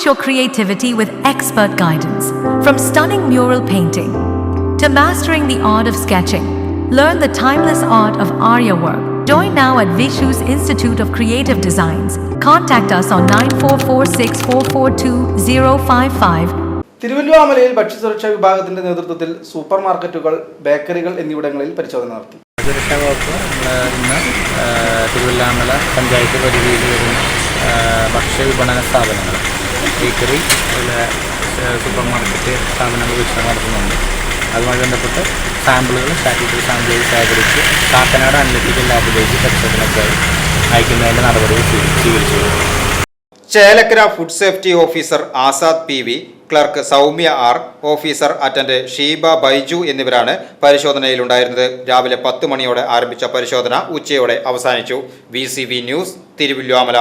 Unleash your creativity with expert guidance. From stunning mural painting to mastering the art of sketching, learn the timeless art of Arya work. Join now at Vishu's Institute of Creative Designs. Contact us on 9446442055 തിരുവല്ലുവാമലയിൽ ഭക്ഷ്യസുരക്ഷാ വിഭാഗത്തിന്റെ നേതൃത്വത്തിൽ super മാർക്കറ്റുകൾ ബേക്കറികൾ എന്നിവിടങ്ങളിൽ പരിശോധന നടത്തി ഭക്ഷ്യസുരക്ഷാ വകുപ്പ് ഇന്ന് തിരുവല്ലാമല പഞ്ചായത്ത് പരിധിയിൽ വരുന്ന ഭക്ഷ്യ വിപണന സ്ഥാപനങ്ങൾ ബേക്കറി അതുപോലെ സൂപ്പർ മാർക്കറ്റ് സ്ഥാപനങ്ങൾ വിൽപ്പന നടത്തുന്നുണ്ട്. അതുമായി ബന്ധപ്പെട്ട് സാമ്പിളുകൾ സ്റ്റാറ്റിക്കൽ സാമ്പിളുകൾ ശേഖരിച്ച് കാക്കനാട് അനലിറ്റിക്കൽ ലാബിലേക്ക് പരിശോധനയ്ക്കായി അയക്കുന്നതിന്റെ നടപടികൾ സ്വീകരിച്ചു Chelakkara food safety officer Azad P V clerk Soumya R officer attend Sheeba Baiju എന്നിവരാണ് പരിശോധനയിലുണ്ടായിരുന്നത്. രാവിലെ പത്ത് മണിയോടെ ആരംഭിച്ച പരിശോധന ഉച്ചയോടെ അവസാനിച്ചു. V news Thiruvilwamala.